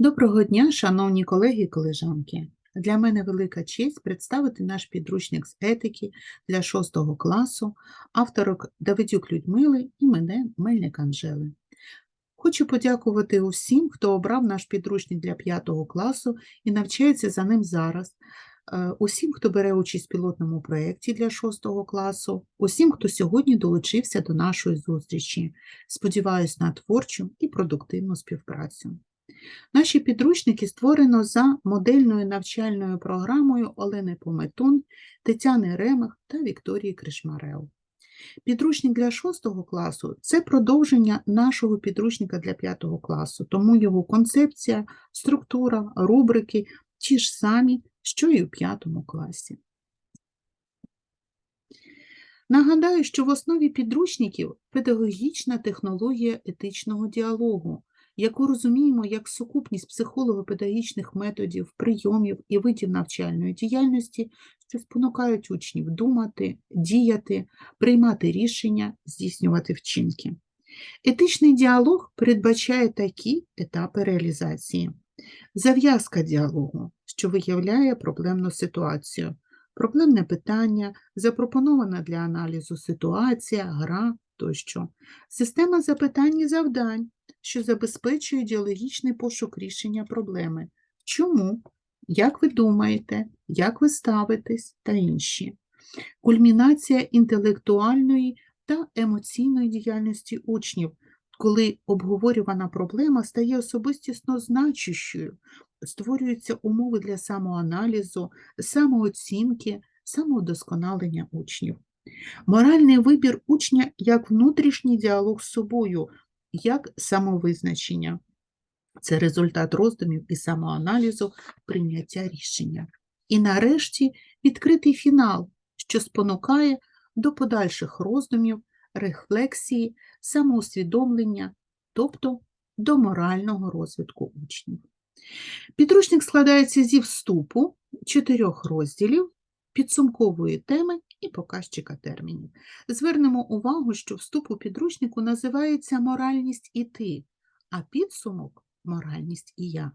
Доброго дня, шановні колеги і колежанки. Для мене велика честь представити наш підручник з етики для 6 класу, авторок Давидюк Людмили і мене Мельник Анжели. Хочу подякувати усім, хто обрав наш підручник для 5 класу і навчається за ним зараз, е, усім, хто бере участь в пілотному проєкті для 6 класу, усім, хто сьогодні долучився до нашої зустрічі. Сподіваюсь на творчу і продуктивну співпрацю. Наші підручники створено за модельною навчальною програмою Олени Пометун, Тетяни Ремах та Вікторії Кришмарев. Підручник для 6 класу це продовження нашого підручника для 5 класу, тому його концепція, структура, рубрики ті ж самі, що і у 5 класі. Нагадаю, що в основі підручників педагогічна технологія етичного діалогу, яку розуміємо як сукупність психолого-педагогічних методів, прийомів і видів навчальної діяльності, що спонукають учнів думати, діяти, приймати рішення, здійснювати вчинки. Етичний діалог передбачає такі етапи реалізації. Зав'язка діалогу, що виявляє проблемну ситуацію, проблемне питання, запропонована для аналізу ситуація, гра тощо, система запитань і завдань, що забезпечує діалогічний пошук рішення проблеми. Чому? Як ви думаєте, як ви ставитесь та інші. Кульмінація інтелектуальної та емоційної діяльності учнів, коли обговорювана проблема стає особистісно значущою, створюються умови для самоаналізу, самооцінки, самоудосконалення учнів. Моральний вибір учня як внутрішній діалог з собою, як самовизначення. Це результат роздумів і самоаналізу прийняття рішення. І нарешті відкритий фінал, що спонукає до подальших роздумів, рефлексії, самоусвідомлення, тобто до морального розвитку учнів. Підручник складається зі вступу чотирьох розділів, підсумкової теми і показчика термінів. Звернемо увагу, що вступ у підручнику називається «Моральність і ти», а підсумок моральність і я.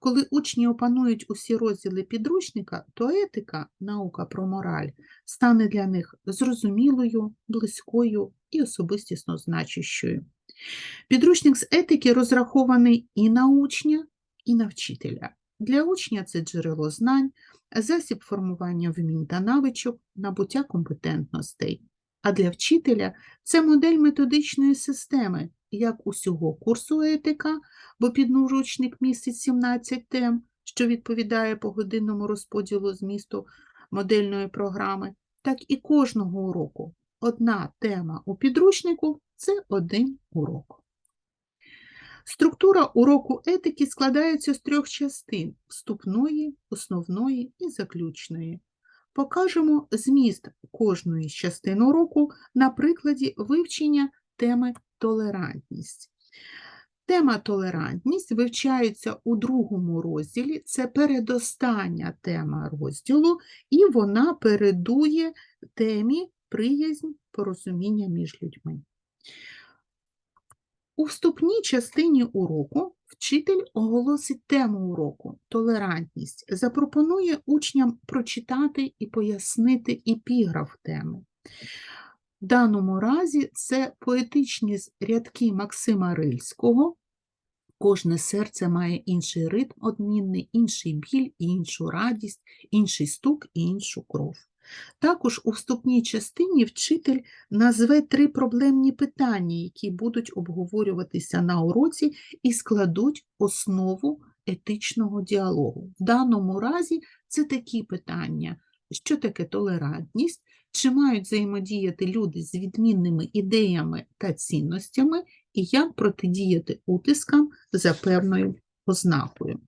Коли учні опанують усі розділи підручника, то етика, наука про мораль, стане для них зрозумілою, близькою і особистісно значущою. Підручник з етики розрахований і на учня, і на вчителя. Для учня це джерело знань, засіб формування вмінь та навичок, набуття компетентностей. А для вчителя це модель методичної системи, як усього курсу етика, бо підручник містить 17 тем, що відповідає погодинному розподілу змісту модельної програми, так і кожного уроку. Одна тема у підручнику це один урок. Структура уроку етики складається з трьох частин вступної, основної і заключної. Покажемо зміст кожної з частин уроку на прикладі вивчення теми толерантність. Тема толерантність вивчається у другому розділі, це передостання тема розділу, і вона передує темі приязнь порозуміння між людьми. У вступній частині уроку вчитель оголосить тему уроку толерантність, запропонує учням прочитати і пояснити епіграф теми. В даному разі це поетичні рядки Максима Рильського. Кожне серце має інший ритм одмінний, інший біль іншу радість, інший стук і іншу кров. Також у вступній частині вчитель назве три проблемні питання, які будуть обговорюватися на уроці і складуть основу етичного діалогу. В даному разі це такі питання, що таке толерантність, чи мають взаємодіяти люди з відмінними ідеями та цінностями, і як протидіяти утискам за певною ознакою.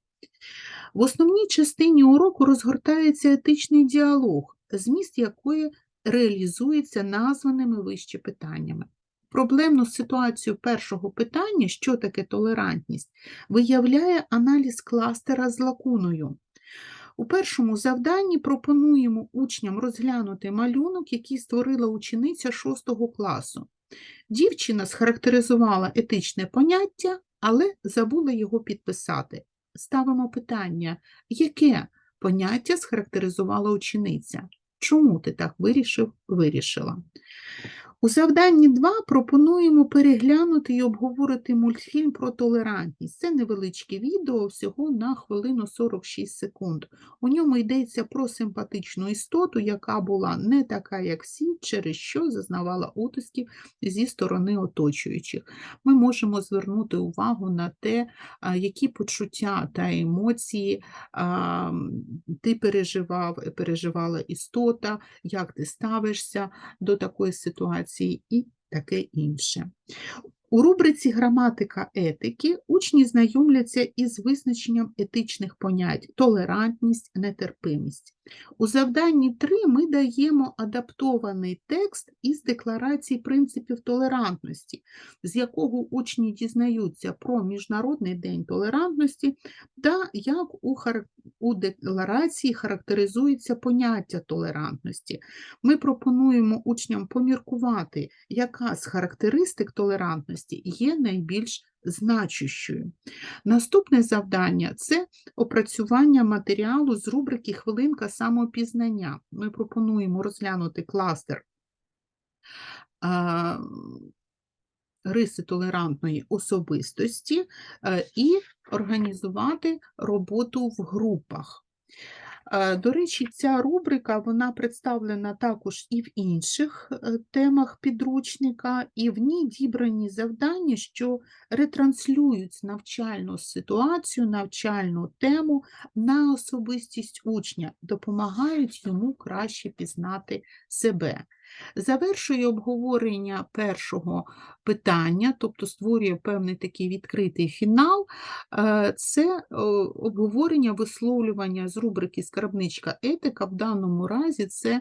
В основній частині уроку розгортається етичний діалог, зміст якої реалізується названими вище питаннями. Проблемну ситуацію першого питання, що таке толерантність, виявляє аналіз кластера з лакуною. У першому завданні пропонуємо учням розглянути малюнок, який створила учениця 6 класу. Дівчина схарактеризувала етичне поняття, але забула його підписати. ставимо питання, яке поняття схарактеризувала учениця? Чому ти так вирішив, вирішила? У завданні 2 пропонуємо переглянути і обговорити мультфільм про толерантність. Це невеличке відео, всього на хвилину 46 секунд. У ньому йдеться про симпатичну істоту, яка була не така, як всі, через що зазнавала утисків зі сторони оточуючих. Ми можемо звернути увагу на те, які почуття та емоції ти переживав, переживала істота, як ти ставишся до такої ситуації і таке інше. У рубриці Граматика етики учні знайомляться із визначенням етичних понять толерантність, нетерпимість. У завданні 3 ми даємо адаптований текст із декларації принципів толерантності, з якого учні дізнаються про Міжнародний день толерантності та як у, хар... у декларації характеризується поняття толерантності. Ми пропонуємо учням поміркувати, яка з характеристик толерантності є найбільш значущою. Наступне завдання це опрацювання матеріалу з рубрики Хвилинка самопізнання. Ми пропонуємо розглянути кластер риси толерантної особистості е, і організувати роботу в групах. Е, До речі, ця рубрика вона представлена також і в інших е, темах підручника, і в ній дібрані завдання, що ретранслюють навчальну ситуацію, навчальну тему на особистість учня, допомагають йому краще пізнати себе. Завершує обговорення першого питання, тобто створює певний такий відкритий фінал. Е, Це обговорення висловлювання з рубрики Скарбничка етика. В даному разі це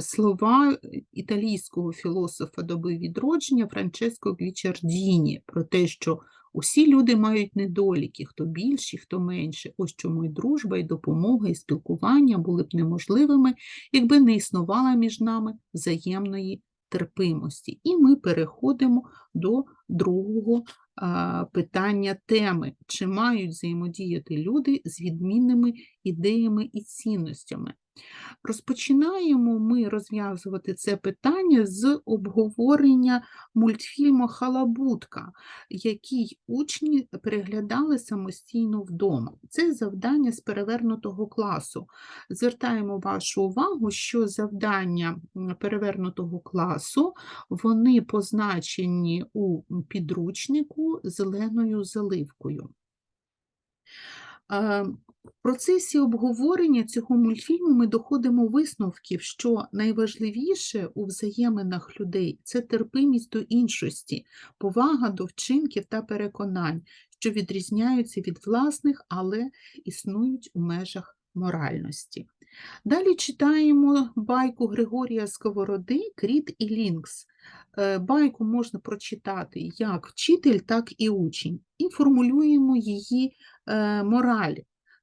слова італійського філософа доби відродження Франческо Гвічардіні про те, що усі люди мають недоліки, хто більші, хто менше. Ось чому і дружба, і допомога, і спілкування були б неможливими, якби не існувала між нами взаємної терпимості. І ми переходимо до другого питання теми: чи мають взаємодіяти люди з відмінними ідеями і цінностями? Розпочинаємо ми розв'язувати це питання з обговорення мультфільму Халабутка, який учні переглядали самостійно вдома. Це завдання з перевернутого класу. Звертаємо вашу увагу, що завдання перевернутого класу вони позначені у підручнику зеленою заливкою. В процесі обговорення цього мультфільму ми доходимо висновків, що найважливіше у взаєминах людей це терпимість до іншості, повага до вчинків та переконань, що відрізняються від власних, але існують у межах моральності. Далі читаємо байку Григорія Сковороди Кріт і Лінкс. Е, Байку можна прочитати як вчитель, так і учень, і формулюємо її е, мораль,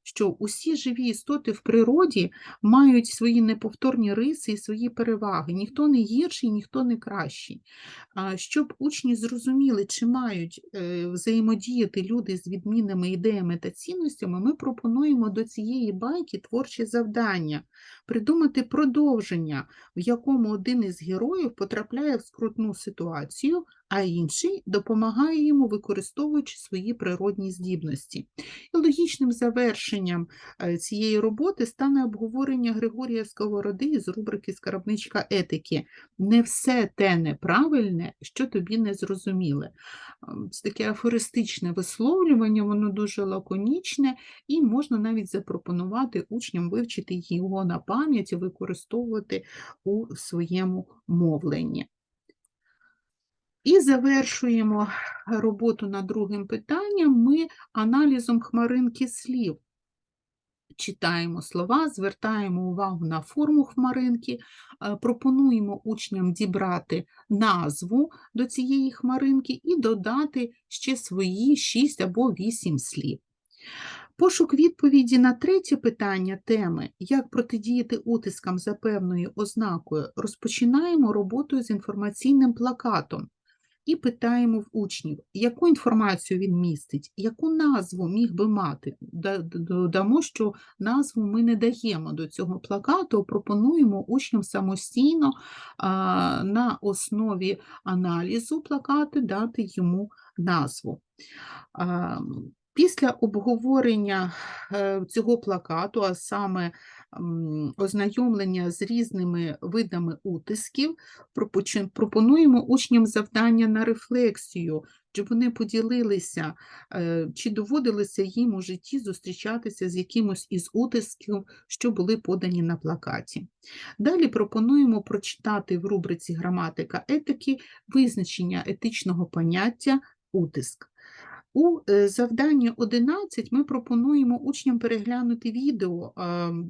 що усі живі істоти в природі мають свої неповторні риси і свої переваги. Ніхто не гірший, ніхто не кращий. Щоб учні зрозуміли, чи мають е, взаємодіяти люди з відмінними ідеями та цінностями, ми пропонуємо до цієї байки творчі завдання, придумати продовження, в якому один із героїв потрапляє в скрутну ситуацію, а інший допомагає йому, використовуючи свої природні здібності. І логічним завершенням е, цієї роботи стане обговорення Григорія Сковороди з рубрики Скарбничка етики. Не все те неправильне, що тобі не зрозуміле. Ем, Це таке афористичне висловлювання, воно дуже лаконічне, і можна навіть запропонувати учням вивчити його на пам'ять і використовувати у своєму мовленні. І завершуємо роботу над другим питанням ми аналізом хмаринки слів. Читаємо слова, звертаємо увагу на форму хмаринки, е, пропонуємо учням дібрати назву до цієї хмаринки і додати ще свої 6 або 8 слів. Пошук відповіді на третє питання теми «Як протидіяти утискам за певною ознакою» розпочинаємо роботу з інформаційним плакатом. І питаємо в учнів, яку інформацію він містить, яку назву міг би мати. Да- Додамо, що назву ми не даємо до цього плакату, пропонуємо учням самостійно на основі аналізу плакати дати йому назву. Після обговорення е, цього плакату, а саме ознайомлення з різними видами утисків, пропонуємо учням завдання на рефлексію, щоб вони поділилися, е, чи доводилося їм у житті зустрічатися з якимось із утисків, що були подані на плакаті. Далі пропонуємо прочитати в рубриці граматика етики визначення етичного поняття утиск. У е, завданні 11 ми пропонуємо учням переглянути відео,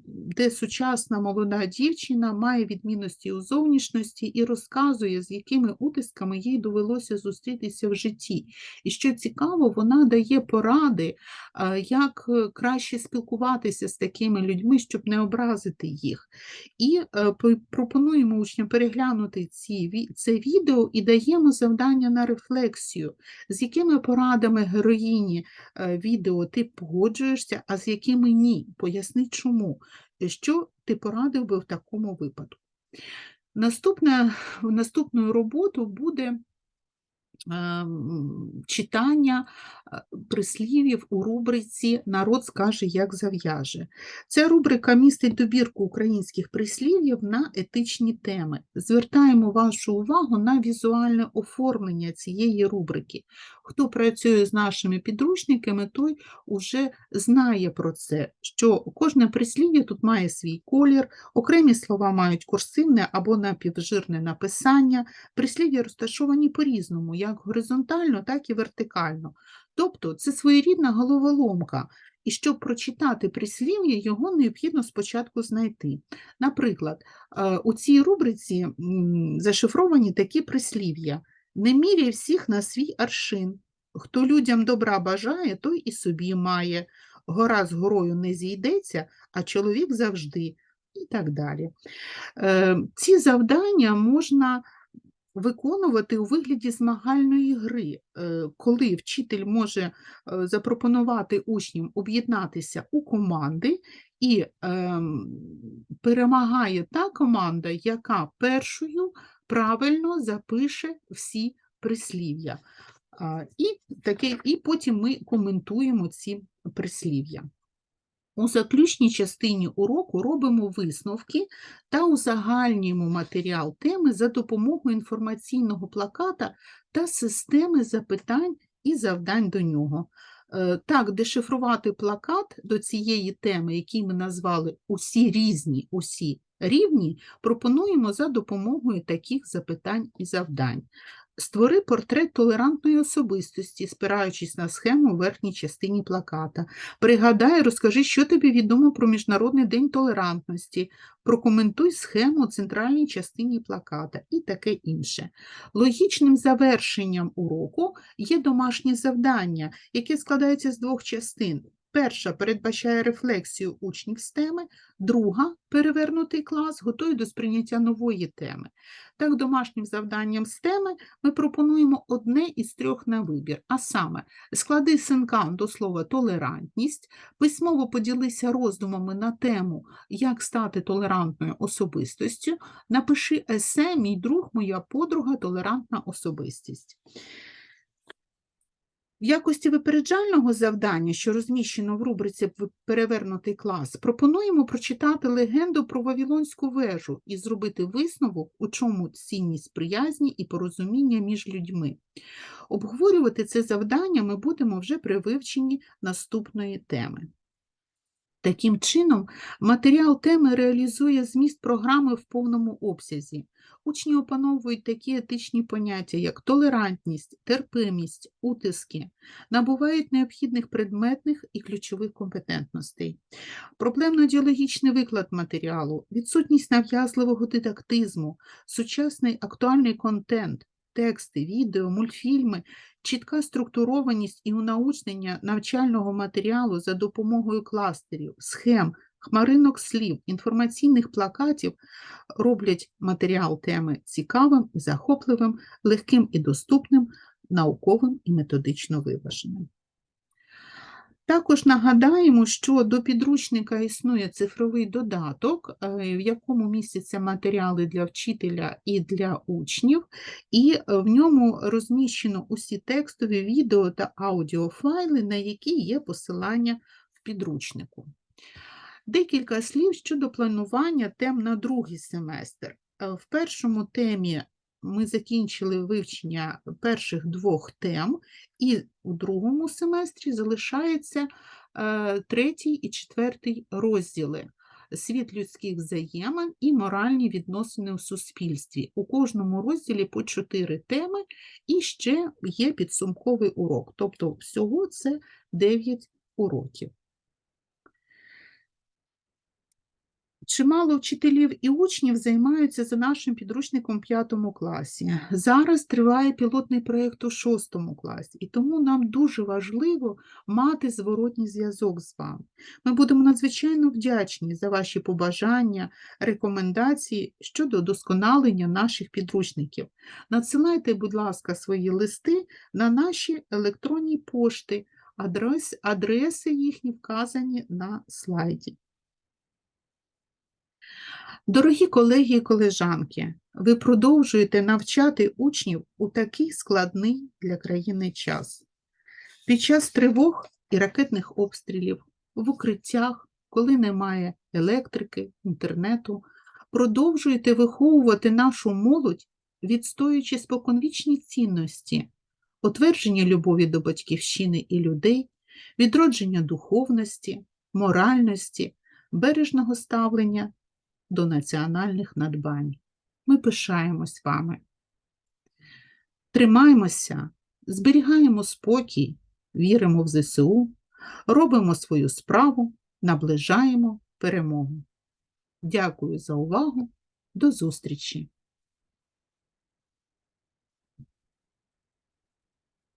де сучасна молода дівчина має відмінності у зовнішності і розказує, з якими утисками їй довелося зустрітися в житті. І що цікаво, вона дає поради, як е, краще спілкуватися з такими людьми, щоб не образити їх. І е, пропонуємо учням переглянути ці, це відео і даємо завдання на рефлексію з якими порадами героїні е, відео ти погоджуєшся, а з якими ні. Поясни чому. Е, Що ти порадив би в такому випадку? Наступне, наступною роботою буде ем, читання е, прислів'їв у рубриці Народ скаже, як зав'яже. Ця рубрика містить добірку українських прислів'їв на етичні теми. Звертаємо вашу увагу на візуальне оформлення цієї рубрики. Хто працює з нашими підручниками, той уже знає про це, що кожне прислів'я тут має свій колір, окремі слова мають курсивне або напівжирне написання, прислів'я розташовані по-різному, як горизонтально, так і вертикально. Тобто це своєрідна головоломка, і щоб прочитати прислів'я, його необхідно спочатку знайти. Наприклад, е, у цій рубриці зашифровані такі прислів'я. Не міряй всіх на свій аршин. Хто людям добра бажає, той і собі має. Гора з горою не зійдеться, а чоловік завжди. І так далі. Е, Ці завдання можна виконувати у вигляді змагальної гри, е, коли вчитель може е, запропонувати учням об'єднатися у команди, і ем, перемагає та команда, яка першою правильно запише всі прислів'я. І, і потім ми коментуємо ці прислів'я. У заключній частині уроку робимо висновки та узагальнюємо матеріал теми за допомогою інформаційного плаката та системи запитань і завдань до нього. Е, Так, дешифрувати плакат до цієї теми, який ми назвали усі різні, усі рівні, пропонуємо за допомогою таких запитань і завдань. Створи портрет толерантної особистості, спираючись на схему в верхній частині плаката. Пригадай, розкажи, що тобі відомо про Міжнародний день толерантності, прокоментуй схему у центральній частині плаката і таке інше. Логічним завершенням уроку є домашнє завдання, яке складається з двох частин. Перша передбачає рефлексію учнів з теми, друга перевернутий клас готує до сприйняття нової теми. Так, домашнім завданням з теми ми пропонуємо одне із трьох на вибір, а саме склади синкан до слова толерантність, письмово поділися роздумами на тему як стати толерантною особистостю, напиши есе Мій друг, моя подруга, толерантна особистість. В якості випереджального завдання, що розміщено в рубриці Перевернутий клас, пропонуємо прочитати легенду про Вавилонську вежу і зробити висновок, у чому цінність приязні і порозуміння між людьми. Обговорювати це завдання ми будемо вже при вивченні наступної теми. Таким чином, матеріал теми реалізує зміст програми в повному обсязі. Учні опановують такі етичні поняття, як толерантність, терпимість, утиски, набувають необхідних предметних і ключових компетентностей. Проблемно-діалогічний виклад матеріалу, відсутність нав'язливого дидактизму, сучасний актуальний контент, тексти, відео, мультфільми, чітка структурованість і унаучнення навчального матеріалу за допомогою кластерів, схем хмаринок слів, інформаційних плакатів роблять матеріал теми цікавим захопливим, легким і доступним, науковим і методично виваженим. Також нагадаємо, що до підручника існує цифровий додаток, е, в якому містяться матеріали для вчителя і для учнів, і е, в ньому розміщено усі текстові відео та аудіофайли, на які є посилання в підручнику. Декілька слів щодо планування тем на другий семестр. Е, В першому темі ми закінчили вивчення перших двох тем, і у другому семестрі залишається е, третій і четвертий розділи світ людських взаємин і моральні відносини у суспільстві. У кожному розділі по чотири теми, і ще є підсумковий урок. Тобто всього це 9 уроків. Чимало вчителів і учнів займаються за нашим підручником в п'ятому класі. Зараз триває пілотний проєкт у шостому класі, і тому нам дуже важливо мати зворотній зв'язок з вами. Ми будемо надзвичайно вдячні за ваші побажання, рекомендації щодо удосконалення наших підручників. Надсилайте, будь ласка, свої листи на наші електронні пошти, адрес, адреси їхні вказані на слайді. Дорогі колеги і колежанки, ви продовжуєте навчати учнів у такий складний для країни час. Під час тривог і ракетних обстрілів, в укриттях, коли немає електрики, інтернету, продовжуєте виховувати нашу молодь, відстоюючи споконвічні цінності, утвердження любові до батьківщини і людей, відродження духовності, моральності, бережного ставлення до національних надбань. Ми пишаємось вами. Тримаємося, зберігаємо спокій, віримо в ЗСУ, робимо свою справу, наближаємо перемогу. Дякую за увагу. До зустрічі!